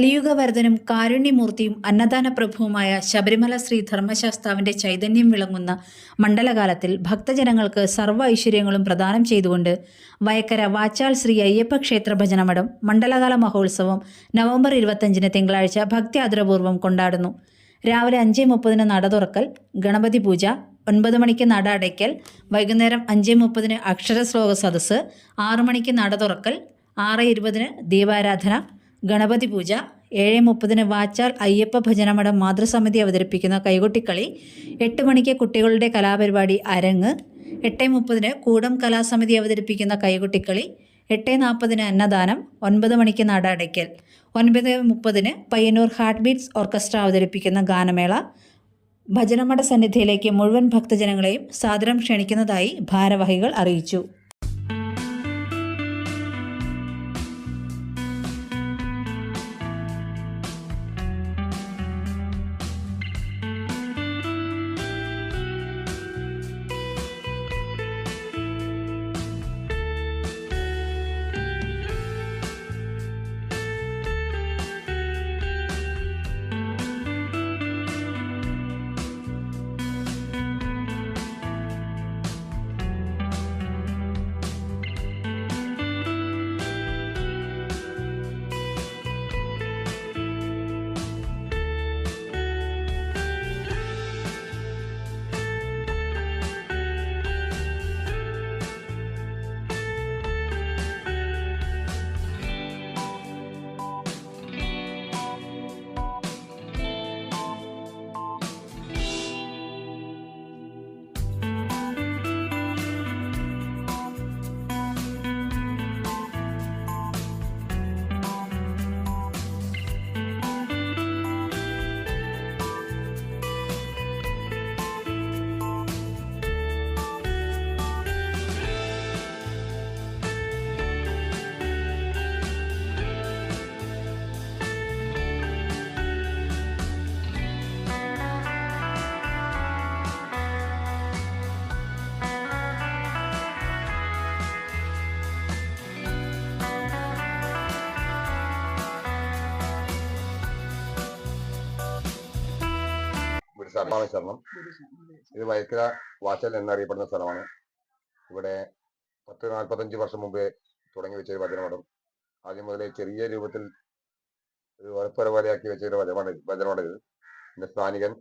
കലിയുഗവരദനും കാരുണ്യമൂർത്തിയും അന്നദാന പ്രഭുവുമായ ശബരിമല ശ്രീ ധർമ്മശാസ്താവിന്റെ ചൈതന്യം വിളങ്ങുന്ന മണ്ഡലകാലത്തിൽ ഭക്തജനങ്ങൾക്ക് സർവ ഐശ്വര്യങ്ങളും പ്രദാനം ചെയ്തുകൊണ്ട് വയക്കര വാച്ചാൽ ശ്രീ അയ്യപ്പ ക്ഷേത്ര ഭജനമഠം മണ്ഡലകാല മഹോത്സവം നവംബർ ഇരുപത്തഞ്ചിന് തിങ്കളാഴ്ച ഭക്തി കൊണ്ടാടുന്നു. രാവിലെ അഞ്ച് മുപ്പതിന് നട തുറക്കൽ ഗണപതി പൂജ ഒൻപത് മണിക്ക് നട അടയ്ക്കൽ വൈകുന്നേരം അഞ്ച് മുപ്പതിന് അക്ഷരശ്ലോക സദസ്സ് ആറു മണിക്ക് നട തുറക്കൽ ആറ് ഇരുപതിന് ദീപാരാധന ഗണപതി പൂജ ഏഴ് മുപ്പതിന് വാച്ചാൽ അയ്യപ്പ ഭജനമഠം മാതൃസമിതി അവതരിപ്പിക്കുന്ന കൈകൊട്ടിക്കളി എട്ട് മണിക്ക് കുട്ടികളുടെ കലാപരിപാടി അരങ്ങ് എട്ട് മുപ്പതിന് കൂടം കലാസമിതി അവതരിപ്പിക്കുന്ന കൈകൊട്ടിക്കളി എട്ട് നാൽപ്പതിന് അന്നദാനം ഒൻപത് മണിക്ക് നട അടയ്ക്കൽ ഒൻപത് മുപ്പതിന് പയ്യന്നൂർ ഹാർട്ട് ബീറ്റ്സ് ഓർക്കസ്ട്ര അവതരിപ്പിക്കുന്ന ഗാനമേള ഭജനമഠ സന്നിധിയിലേക്ക് മുഴുവൻ ഭക്തജനങ്ങളെയും സാദരം ക്ഷണിക്കുന്നതായി ഭാരവാഹികൾ അറിയിച്ചു. ശരണം ഇത് വൈക്കര വാച്ചൽ എന്നറിയപ്പെടുന്ന സ്ഥലമാണ്. ഇവിടെ പത്ത് നാൽപ്പത്തഞ്ച് വർഷം മുമ്പേ തുടങ്ങി വെച്ച ഒരു ഭജനമഠം ആദ്യം മുതലേ ചെറിയ രൂപത്തിൽ ഒരു ഉറപ്പര പോലെയാക്കി വെച്ച ഒരു ഭജനമഠം ഇത്. എന്റെ സ്ഥാനികൻ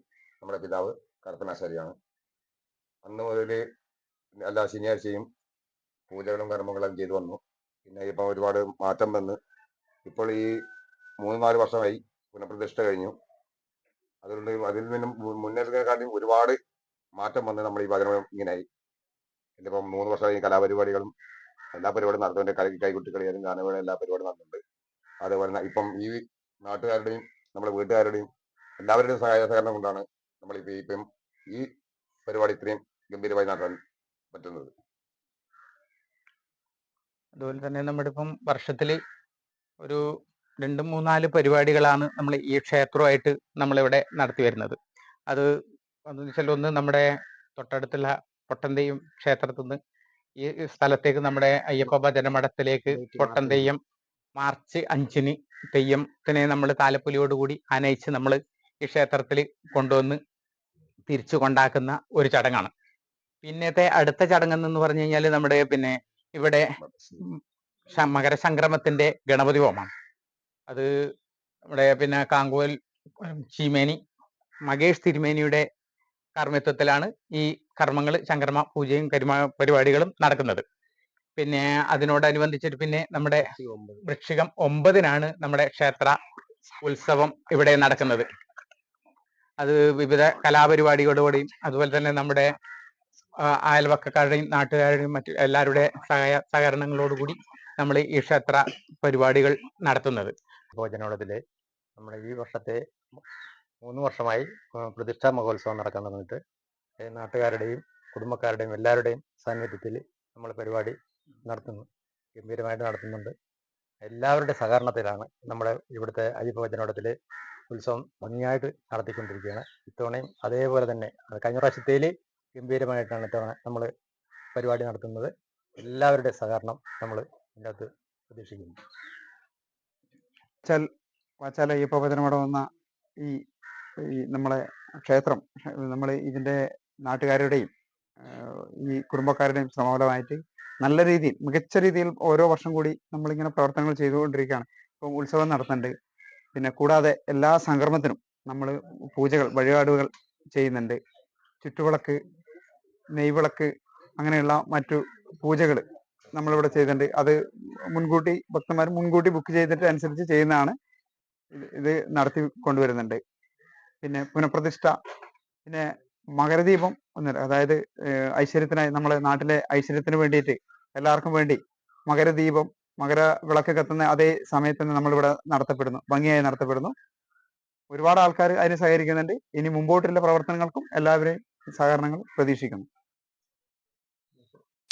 നമ്മുടെ പിതാവ് കറുപ്പനാശാരിയാണ്. അന്ന് മുതൽ എല്ലാ ശനിയാഴ്ചയും പൂജകളും കർമ്മങ്ങളും ചെയ്തു വന്നു. പിന്നെ ഇപ്പം ഒരുപാട് മാറ്റം വന്ന് ഇപ്പോൾ ഈ മൂന്ന് നാല് വർഷമായി പുനഃപ്രതിഷ്ഠ കഴിഞ്ഞു. അതുകൊണ്ട് അതിൽ നിന്നും മു- ഒരുപാട് മാറ്റം വന്ന് നമ്മൾ ഈ വചനം ഇങ്ങനെയായി ഇതിപ്പം മൂന്ന് വർഷമായി കലാപരിപാടികളും എല്ലാ പരിപാടിയും നടത്തുന്നുണ്ട് കൈ കൈകുട്ടിക്കളിയാലും ഗാനമേള എല്ലാ പരിപാടിയും നടത്തുന്നുണ്ട് അതേപോലെ തന്നെ ഇപ്പം ഈ നാട്ടുകാരുടെയും നമ്മുടെ വീട്ടുകാരുടെയും എല്ലാവരുടെയും സഹായ സഹകരണം കൊണ്ടാണ് നമ്മൾ ഇപ്പം ഇപ്പം ഈ പരിപാടി ഇത്രയും ഗംഭീരമായി നടത്താൻ പറ്റുന്നത്. അതുപോലെ തന്നെ നമ്മുടെ ഇപ്പം വർഷത്തിൽ ഒരു രണ്ട് മൂന്നാൽ പരിപാടികളാണ് നമ്മൾ ഈ ക്ഷേത്രമായിട്ട് നമ്മളിവിടെ നടത്തി വരുന്നത്. അത് അതെന്ന് വെച്ചാൽ ഒന്ന് നമ്മുടെ തൊട്ടടുത്തുള്ള പൊട്ടന്തെയ്യം ക്ഷേത്രത്തിൽ നിന്ന് ഈ സ്ഥലത്തേക്ക് നമ്മുടെ അയ്യപ്പ ഭജന മഠത്തിലേക്ക് പൊട്ടന്തെയ്യം മാർച്ച് അഞ്ചിന് തെയ്യത്തിനെ നമ്മൾ താലപ്പൊലിയോടുകൂടി ആനയിച്ച് നമ്മൾ ഈ ക്ഷേത്രത്തിൽ കൊണ്ടുവന്ന് തിരിച്ചു കൊണ്ടാക്കുന്ന ഒരു ചടങ്ങാണ്. പിന്നത്തെ അടുത്ത ചടങ്ങെന്ന് പറഞ്ഞു കഴിഞ്ഞാൽ നമ്മുടെ പിന്നെ ഇവിടെ മകരസംക്രമത്തിന്റെ ഗണപതി ഹോമമാണ്. അത് നമ്മുടെ പിന്നെ കാങ്കോൽ ചീമേനി മകേഷ് തിരുമേനിയുടെ കർമ്മിത്വത്തിലാണ് ഈ കർമ്മങ്ങൾ ശങ്കർമ പൂജയും കരിമ പരിപാടികളും നടക്കുന്നത്. പിന്നെ അതിനോടനുബന്ധിച്ചിട്ട് പിന്നെ നമ്മുടെ വൃക്ഷികം ഒമ്പതിനാണ് നമ്മുടെ ക്ഷേത്ര ഉത്സവം ഇവിടെ നടക്കുന്നത്. അത് വിവിധ കലാപരിപാടികളോടുകൂടിയും അതുപോലെ തന്നെ നമ്മുടെ അയൽവക്കക്കാരുടെയും നാട്ടുകാരുടെയും മറ്റു എല്ലാവരുടെ സഹായ സഹകരണങ്ങളോടുകൂടി നമ്മൾ ഈ ക്ഷേത്ര പരിപാടികൾ നടത്തുന്നത്. ഭോജനോളത്തിൽ നമ്മുടെ ഈ വർഷത്തെ മൂന്ന് വർഷമായി പ്രതിഷ്ഠാ മഹോത്സവം ഏ, നാട്ടുകാരുടെയും കുടുംബക്കാരുടെയും എല്ലാവരുടെയും സാന്നിധ്യത്തിൽ നമ്മൾ പരിപാടി നടത്തുന്നു ഗംഭീരമായിട്ട് നടത്തുന്നുണ്ട്. എല്ലാവരുടെ സഹകരണത്തിലാണ് നമ്മുടെ ഇവിടുത്തെ അയ്യപ്പ ഭജനോടത്തിൽ ഉത്സവം ഭംഗിയായിട്ട് നടത്തിക്കൊണ്ടിരിക്കുകയാണ്. ഇത്തവണയും അതേപോലെ തന്നെ കഴിഞ്ഞ പ്രാവശ്യത്തേൽ ഗംഭീരമായിട്ടാണ് ഇത്തവണ നമ്മൾ പരിപാടി നടത്തുന്നത്. എല്ലാവരുടെ സഹകരണം നമ്മൾ ഇതിനകത്ത് പ്രതീക്ഷിക്കുന്നു. വാച്ചാല അയ്യപ്പ ഭജനമഠം എന്ന ഈ ഈ നമ്മളെ ക്ഷേത്രം നമ്മൾ ഇതിന്റെ നാട്ടുകാരുടെയും ഈ കുടുംബക്കാരുടെയും ശ്രമഫലമായിട്ട് നല്ല രീതിയിൽ മികച്ച രീതിയിൽ ഓരോ വർഷം കൂടി നമ്മളിങ്ങനെ പ്രവർത്തനങ്ങൾ ചെയ്തുകൊണ്ടിരിക്കുകയാണ്. ഇപ്പം ഉത്സവം നടത്തുന്നുണ്ട്. പിന്നെ കൂടാതെ എല്ലാ സംക്രമത്തിനും നമ്മൾ പൂജകൾ വഴിപാടുകൾ ചെയ്യുന്നുണ്ട്. ചുറ്റുവിളക്ക് നെയ്വിളക്ക് അങ്ങനെയുള്ള മറ്റു പൂജകൾ നമ്മളിവിടെ ചെയ്തിട്ടുണ്ട്. അത് മുൻകൂട്ടി ഭക്തന്മാർ മുൻകൂട്ടി ബുക്ക് ചെയ്തിട്ട് അനുസരിച്ച് ചെയ്യുന്നതാണ്. ഇത് നടത്തി കൊണ്ടുവരുന്നുണ്ട്. പിന്നെ പുനഃപ്രതിഷ്ഠ പിന്നെ മകരദീപം ഒന്നര അതായത് ഐശ്വര്യത്തിനായി നമ്മളെ നാട്ടിലെ ഐശ്വര്യത്തിന് വേണ്ടിയിട്ട് എല്ലാവർക്കും വേണ്ടി മകരദീപം മകര വിളക്ക് കത്തുന്ന അതേ സമയത്ത് തന്നെ നമ്മളിവിടെ നടത്തപ്പെടുന്നു. ഭംഗിയായി നടത്തപ്പെടുന്നു. ഒരുപാട് ആൾക്കാർ അതിന് സഹകരിക്കുന്നുണ്ട്. ഇനി മുമ്പോട്ടുള്ള പ്രവർത്തനങ്ങൾക്കും എല്ലാവരെയും സഹകരണങ്ങൾ പ്രതീക്ഷിക്കുന്നു.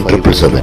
triple seven